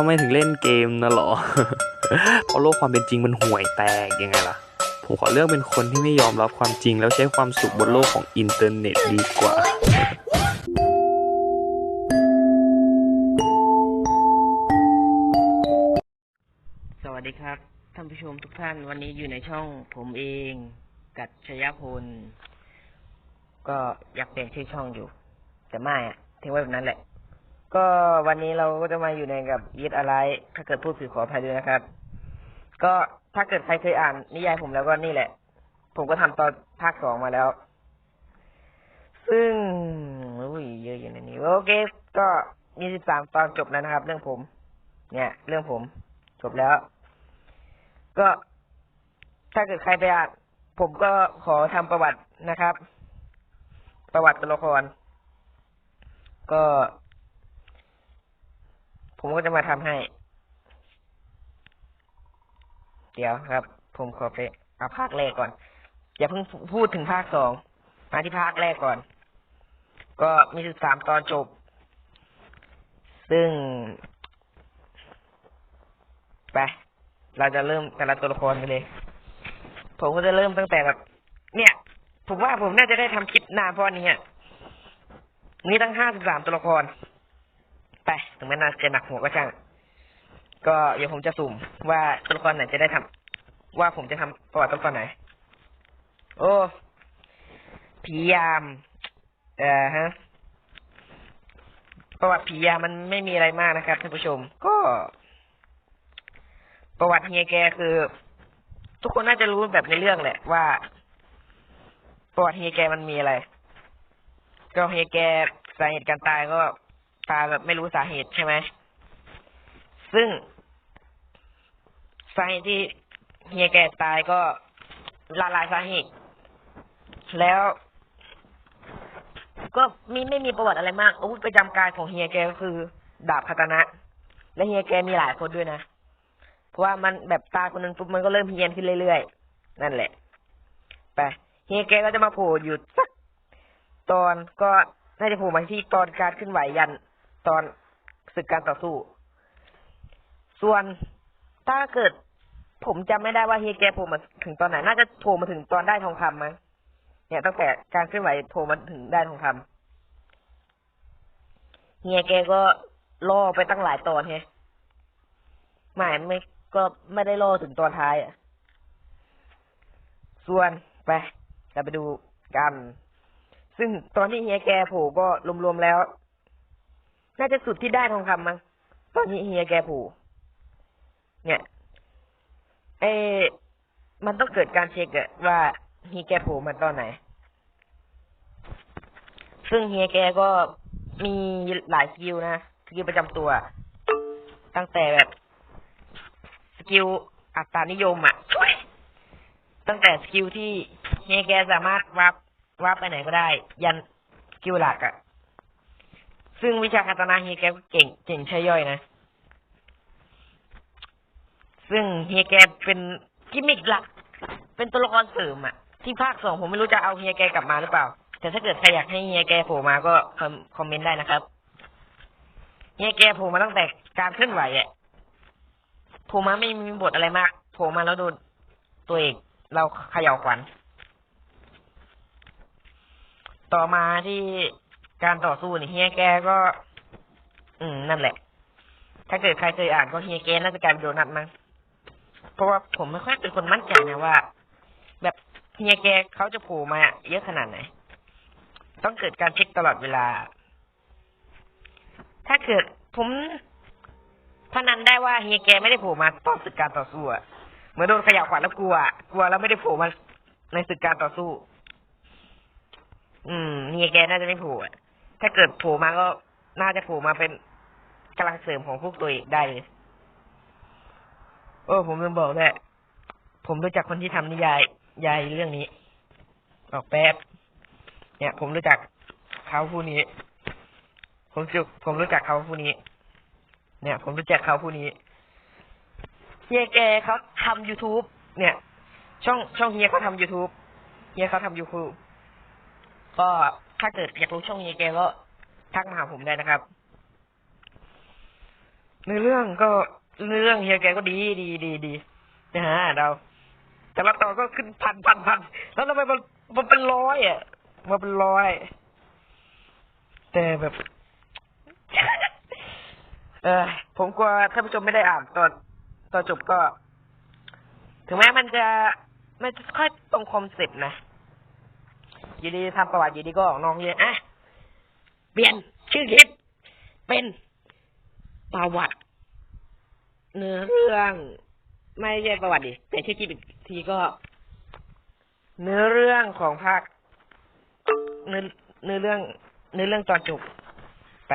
ทำไมถึงเล่นเกมนะหรอ เพราะโลกความเป็นจริงมันห่วยแตกยังไงล่ะ ผมขอเลือกเป็นคนที่ไม่ยอมรับความจริง แล้วใช้ความสุขบนโลกของอินเทอร์เน็ตดีกว่าสวัสดีครับ ท่านผู้ชมทุกท่านวันนี้อยู่ในช่องผมเอง กัจชยพล ก็อยากเปลี่ยนชื่อช่องอยู่ แต่ไม่อะทิ้งไว้แบบนั้นแหละ ก็วันนี้เราก็จะมาอยู่ในกับยีดอะไร ถ้าเกิดพูดผิดขออภัยด้วยนะครับ ก็ถ้าเกิดใครเคยอ่านนิยายผมแล้วก็นี่แหละ ผมก็ทำตอนภาคสองมาแล้ว ซึ่งอุ้ยเยอะอยู่ในนี้โอเค ก็มีสิบสามตอนจบแล้วนะครับ เรื่องผม เนี่ย เรื่องผม จบแล้ว ก็ถ้าเกิดใครไปอ่านผมก็ขอทำประวัตินะครับ ประวัติตัวละคร ก็ ผมก็จะมาทำให้ เดี๋ยวครับ ผมขอไปเอาภาคแรกก่อน อย่าเพิ่งพูดถึงภาคสองมาที่ภาคแรกก่อน ก็มีสิบสามตอนจบ ซึ่ง ไป เราจะเริ่มแต่ละตัวละครกันเลย ผมก็จะเริ่มตั้งแต่แบบ เนี่ย ผมว่าผมน่าจะได้ทำคลิปนานพราะอันนี้อะมีตั้งห้าสิบสามตัวละคร ไปถึงแม้น่าจะหนักหัวก็ช่างก็เดี๋ยวผมจะสุ่มว่าตัวละครไหนจะได้ทำว่าผมจะทำประวัติตัวละครไหน โอ้ผียามเอ่อฮะประวัติผียามมันไม่มีอะไรมากนะครับท่านผู้ชม ก็ ประวัติเฮียแกคือ ทุกคนน่าจะรู้แบบในเรื่องแหละว่า ประวัติเฮียแกมันมีอะไร ก็เฮียแกสาเหตุการตายก็ ตายแบบไม่รู้สาเหตุใช่ไหม ซึ่งสาเหตุที่เฮียแกตายก็หลากหลายสาเหตุ แล้ว ก็มีไม่มีประวัติอะไรมากอาวุธประจำกายของเฮียแกก็คือ ดาบคาตานะ และเฮียแกมีหลายคนด้วยนะ เพราะว่ามันแบบตาคนนึงปุ๊บมันก็เริ่มเฮียนขึ้นเรื่อยๆ นั่นแหละ ไป เฮียแกก็จะมาโผล่อยู่สักตอนก็น่าจะโผล่มาที่ตอนการขึ้นไหวยัน ตอนศึกการต่อสู้ ส่วนถ้าเกิด ผมจำไม่ได้ว่าเฮียแกโผล่มาถึงตอนไหน น่าจะโผล่มาถึงตอนได้ทองคำมั้งเนี่ยตั้งแต่การเคลื่อนไหวโผล่มาถึงได้ทองคำเฮียแกก็ล่อไปตั้งหลายตอนไงหมายไม่ก็ไม่ได้ล่อถึงตอนท้ายอะ ส่วนไปเราไปดูกัน ซึ่งตอนที่เฮียแกโผล่ก็รวมๆแล้ว น่าจะสุดที่ได้ทองคำมั้งตอนนี้เฮียแกผล่เนี่ยเอมันต้องเกิดการเช็คอะว่าเฮียแกผล่มาตอนไหน ซึ่งเฮียแกก็มีหลายสกิลนะสกิลประจำตัว ตั้งแต่แบบสกิลอัตรานิยมอะตั้งแต่สกิลที่เฮียแกสามารถวับวับไปไหนก็ได้ ยันสกิลหลักอะ ซึ่งวิชาคาตานาเฮียแกก็เก่งเก่งใช่ย่อยนะ ซึ่งเฮียแกเป็นกิมมิกหลัก เป็นตัวละครเสริมอะที่ภาคสองผมไม่รู้จะเอาเฮียแกกลับมาหรือเปล่า แต่ถ้าเกิดใครอยากให้เฮียแกโผล่มาก็คอมคอมเมนต์ได้นะครับเฮียแกโผล่มาตั้งแต่การเคลื่อนไหวอะโผล่มาไม่มีบทอะไรมากโผล่มาแล้วโดนตัวเอกเราเขย่าขวัญต่อมาที่ การต่อสู้นี่เฮียแกก็ อืมนั่นแหละ ถ้าเกิดใครเคยอ่านก็เฮียแกน่าจะกลายเป็นโดนัทมั้งเพราะว่าผมไม่ค่อยเป็นคนมั่นใจนะว่า แบบเฮียแกเขาจะโผล่มาเยอะขนาดไหน ต้องเกิดการเช็คตลอดเวลา ถ้าเกิดผมพนันได้ว่าเฮียแกไม่ได้โผล่มาตอนศึกการต่อสู้อะเหมือนโดนขยับขวัญแล้วกลัว กลัวแล้วไม่ได้โผล่มาในศึกการต่อสู้ อืมเฮียแกน่าจะไม่โผล่อะ ถ้าเกิดโผล่มาก็น่าจะโผล่มาเป็นกำลังเสริมของพวกตัวเอกได้เลย โอ้ ผมลืมบอกเลยผมรู้จักคนที่ทำนิยายยายเรื่องนี้ ออกแป๊บ เนี่ย ผมรู้จักเขาผู้นี้ ผมจุผมรู้จักเขาผู้นี้ เนี่ย ผมรู้จักเขาผู้นี้เฮียแกเขาทำ youtube เนี่ย ช่องช่องเฮียเขาทำ youtube เฮียเขาทำ youtube ก็ ถ้าเกิดอยากรู้ช่องเฮียแกก็ทักมาหาผมได้นะครับในเรื่องก็ในเรื่องเฮียแกก็ดีดีดีดีนะฮะเราแต่ละต่อนก็ขึ้นพันพันพันแล้วทำไมมันมันเป็นร้อยอะมันเป็นร้อย แต่แบบ เออผมกลัวท่านผู้ชมไม่ได้อ่านตอนตอนจบก็ ถึงแม้มันจะไม่ค่อยตรงคอนเซ็ปต์นะ อยู่ดีทำประวัติอยู่ดีก็ออกน้องเรียอะเปลี่ยนชื่อคลิปเป็นประวัติ เนื้อเรื่อง ไม่ใช่ประวัติดิแต่ชื่อคลิปอีกทีก็ เนื้อเรื่องของภาคเนื้อเนื้อเรื่อง เนื้อเรื่องตอนจบไป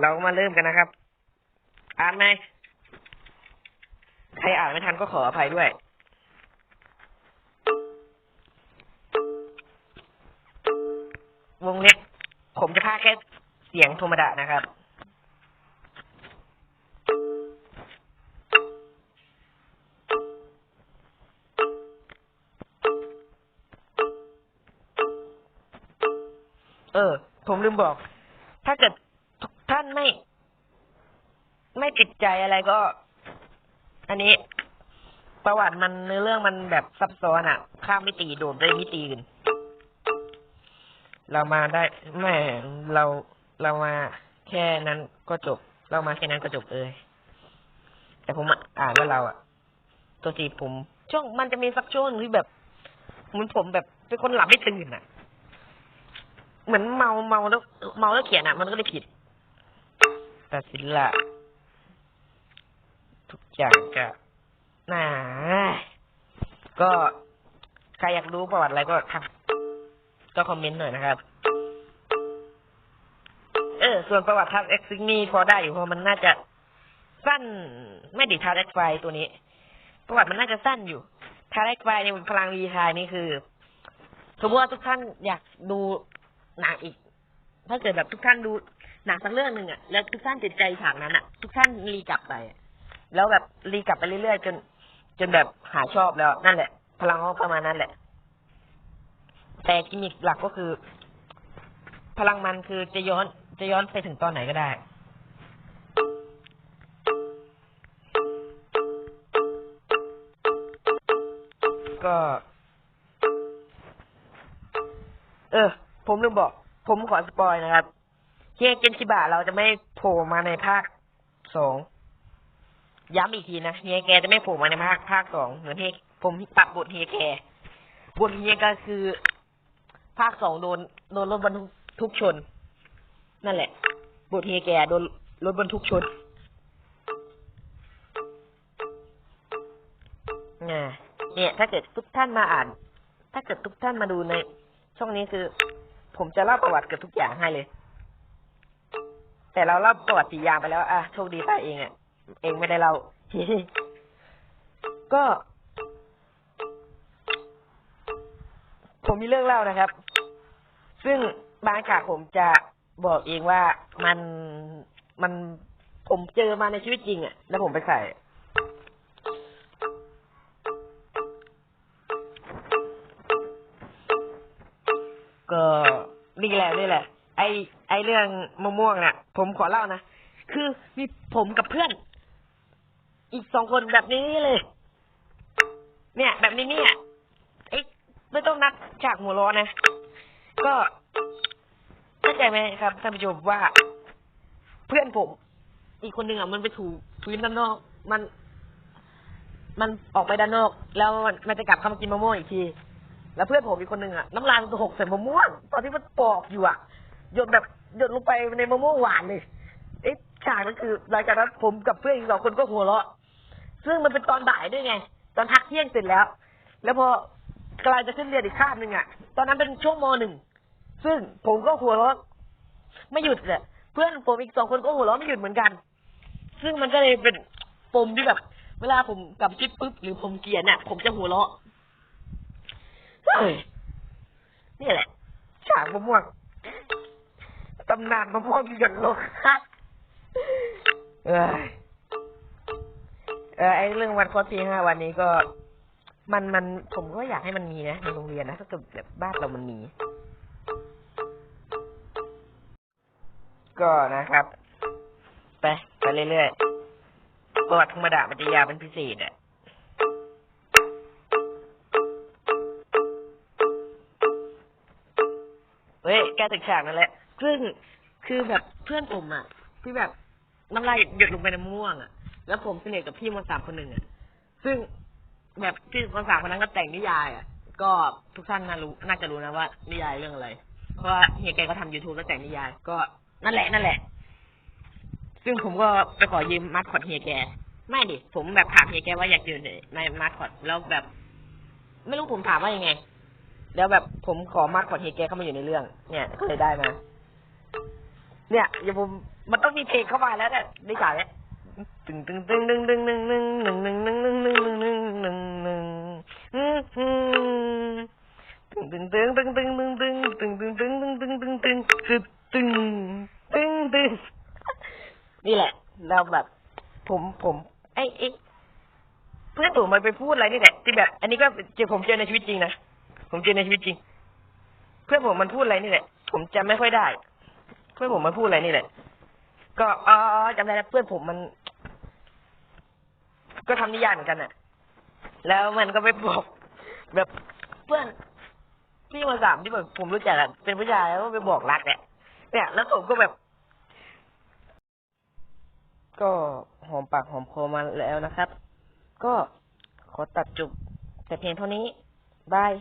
เรามาเริ่มกันนะครับ อ่านไหมใครอ่านไม่ทันก็ขออภัยด้วย วงเล็บ ผมจะพากแค่เสียงธรรมดานะครับ เออ ผมลืมบอก ถ้าเกิดทุกท่านไม่ ไม่ติดใจอะไรก็ อันนี้ ประวัติมันเนื้อเรื่องมันแบบซับซ้อนอะข้ามมิติโดดได้มิติอื่น เรามาได้แม่เราเรามาแค่นั้นก็จบ เรามาแค่นั้นก็จบเอยแต่ผมอ่านว่าเราอะ ตัวทีผม ช่วงมันจะมีสักช่วงที่แบบเหมือนผมแบบเป็นคนหลับไม่ตื่นอะเหมือนเมาเมาแล้วเมาแล้วเขียนอะ มันก็เลยผิดแต่ศิละทุกอย่างจะน่าก็ใครอยากรู้ประวัติอะไรก็ทำ ก็คอมเมนต์หน่อยนะครับ เออ ส่วนประวัติทับเอ็กซิงนี่พอได้อยู่เพราะมันน่าจะสั้นไม่ดิทับเอ็กไฟตัวนี้ ประวัติมันน่าจะสั้นอยู่ทับเอ็กไฟในพลังวีทายนี่คือสมมติว่าทุกท่านอยากดูหนังอีก ถ้าเกิดแบบทุกท่านดูหนังสักเรื่องหนึ่งอะแล้วทุกท่านติดใจฉากนั้นอะ ทุกท่านรีกลับไป แล้วแบบรีกลับไปเรื่อยๆจน จนแบบหาชอบแล้วนั่นแหละ พลังเขาประมาณนั้นแหละ แต่กิมมิคหลักก็คือ พลังมันคือจะย้อนจะย้อนไปถึงตอนไหนก็ได้ก็ เออ ผมลืมบอก ผมขอสปอยนะครับเฮียเกนชิบะเราจะไม่โผล่มาในภาคสองย้ำอีกทีนะเฮียแกจะไม่โผล่มาในภาคภาคสองเหมือนเฮียผมปรับบทเฮียแกบทเฮียก็คือ ภาคสองโดนโดนรถบรรทุกชน นั่นแหละบทเฮียแกโดนรถบรรทุกชนเนี่ยเนี่ยถ้าเกิดทุกท่านมาอ่าน ถ้าเกิดทุกท่านมาดูใน ช่องนี้คือ ผมจะเล่าประวัติเกือบทุกอย่างให้เลย แต่เราเล่าประวัติสีอย่างไปแล้วอะโชคดีไปเองอะ เองไม่ได้เล่าก็ ผมมีเรื่องเล่านะครับ ซึ่งบางฉากผมจะบอกเองว่ามันมันผมเจอมาในชีวิตจริงอะแล้วผมไปใส่ ก็นี่แหละนี่แหละ ไอไอเรื่องมะม่วงน่ะ ผมขอเล่านะ คือมีผมกับเพื่อน อีกสองคนแบบนี้เลย เนี่ย แบบนี้เนี่ยไอไม่ต้องนับฉากหัวร้อนนะ ก็เข้าใจไหมครับท่านผู้ชมว่า เพื่อนผม อีกคนหนึ่งอะมันไปถูพื้นด้านนอก มัน มันออกไปด้านนอก แล้วมันจะกลับเข้ามากินมะม่วงอีกทีแล้วเพื่อนผมอีกคนหนึ่งอะน้ำลายมันหกใส่มะม่วงตอนที่มันปอกอยู่อะหยดแบบหยดลงไปในมะม่วงหวานเลยไอ้ฉากนั้นคือหลังจากนั้นผมกับเพื่อนอีกสองคนก็หัวเราะซึ่งมันเป็นตอนบ่ายด้วยไง ตอนพักเที่ยงเสร็จแล้ว แล้วพอ กำลังจะขึ้นเรียนอีกคาบหนึ่งอะ ตอนนั้นเป็นช่วงมหนึ่ง ซึ่งผมก็หัวเราะไม่หยุดเลยเพื่อนผมอีกสองคนก็หัวเราะไม่หยุดเหมือนกัน ซึ่งมันก็เลยเป็นปมที่แบบ เวลาผมกลับชิดปุ๊บหรือผมเกลียดเนี่ยผมจะหัวเราะเฮ้ยนี่แหละฉากมะม่วงตำนานมะม่วงหยดลงเอ้ยเออไอเรื่องวันครบทีห้าวันนี้ก็ มันมันผมก็อยากให้มันมีนะในโรงเรียนนะถ้าเกิดแบบบ้านเรามันมี ก็นะครับ ไปไปเรื่อยๆประวัติธรรมดามันจะยาวเป็นพิเศษอะเฮ้ยแกถึงฉากนั่นแหละซึ่งคือแบบเพื่อนผมอะที่แบบน้ำลายหยดลงไปในมะม่วงอะ แล้วผมสนิทกับพี่มสามคนหนึ่งอะ ซึ่ง แบบพี่มสามคนนั้นก็แต่งนิยายอะ ก็ทุกท่านน่ารู้น่าจะรู้นะว่านิยายเรื่องอะไร เพราะว่าเฮียแกก็ทำ youtube แล้วแต่งนิยาย ก็นั่นแหละนั่นแหละ ซึ่งผมก็ไปขอยืมมาสคอตเฮียแก ไม่ดิ ผมแบบถามเฮียแกว่าอยากอยืมในมาสคอตแล้วแบบ ไม่รู้ผมถามว่ายังไง แล้วแบบผมขอมาสคอตเฮียแกเข้ามาอยู่ในเรื่อง เนี่ยก็เลยได้มา เนี่ยอย่าผมมันต้องมีเพลงเข้ามาแล้วเนี่ยได้จ่ายแล้วตึงตึงตึงตึงตึงตึงตึงตึงตึงตึงตึงตึง ตึงตึงตึงตึงอืมอืมตึงตึงตึงตึงตึงตึงตึงตึงตึงตึงตึงตึงตึงตึงตึงตึงตึงนี่แหละแล้วแบบ ผมผมไอ้ไอ้เพื่อนผมมันไปพูดอะไรนี่แหละที่แบบ อันนี้ก็เจอผมเจอในชีวิตจริงนะผมเจอในชีวิตจริง เพื่อนผมมันพูดอะไรนี่แหละ ผมจำไม่ค่อยได้ เพื่อนผมมันพูดอะไรนี่แหละ ก็อ๋อจำได้แล้วเพื่อนผมมัน ก็ทำนิยายเหมือนกันน่ะ แล้วมันก็ไปบอกแบบเพื่อนพี่มาสามที่แบบผมรู้จักอะเป็นผู้ชายแล้วก็ไปบอกรักเนี่ยเนี่ยแล้วผมก็แบบ ก็หอมปากหอมคอมาแล้วนะครับ ก็ขอตัดจบแต่เพียงเท่านี้บาย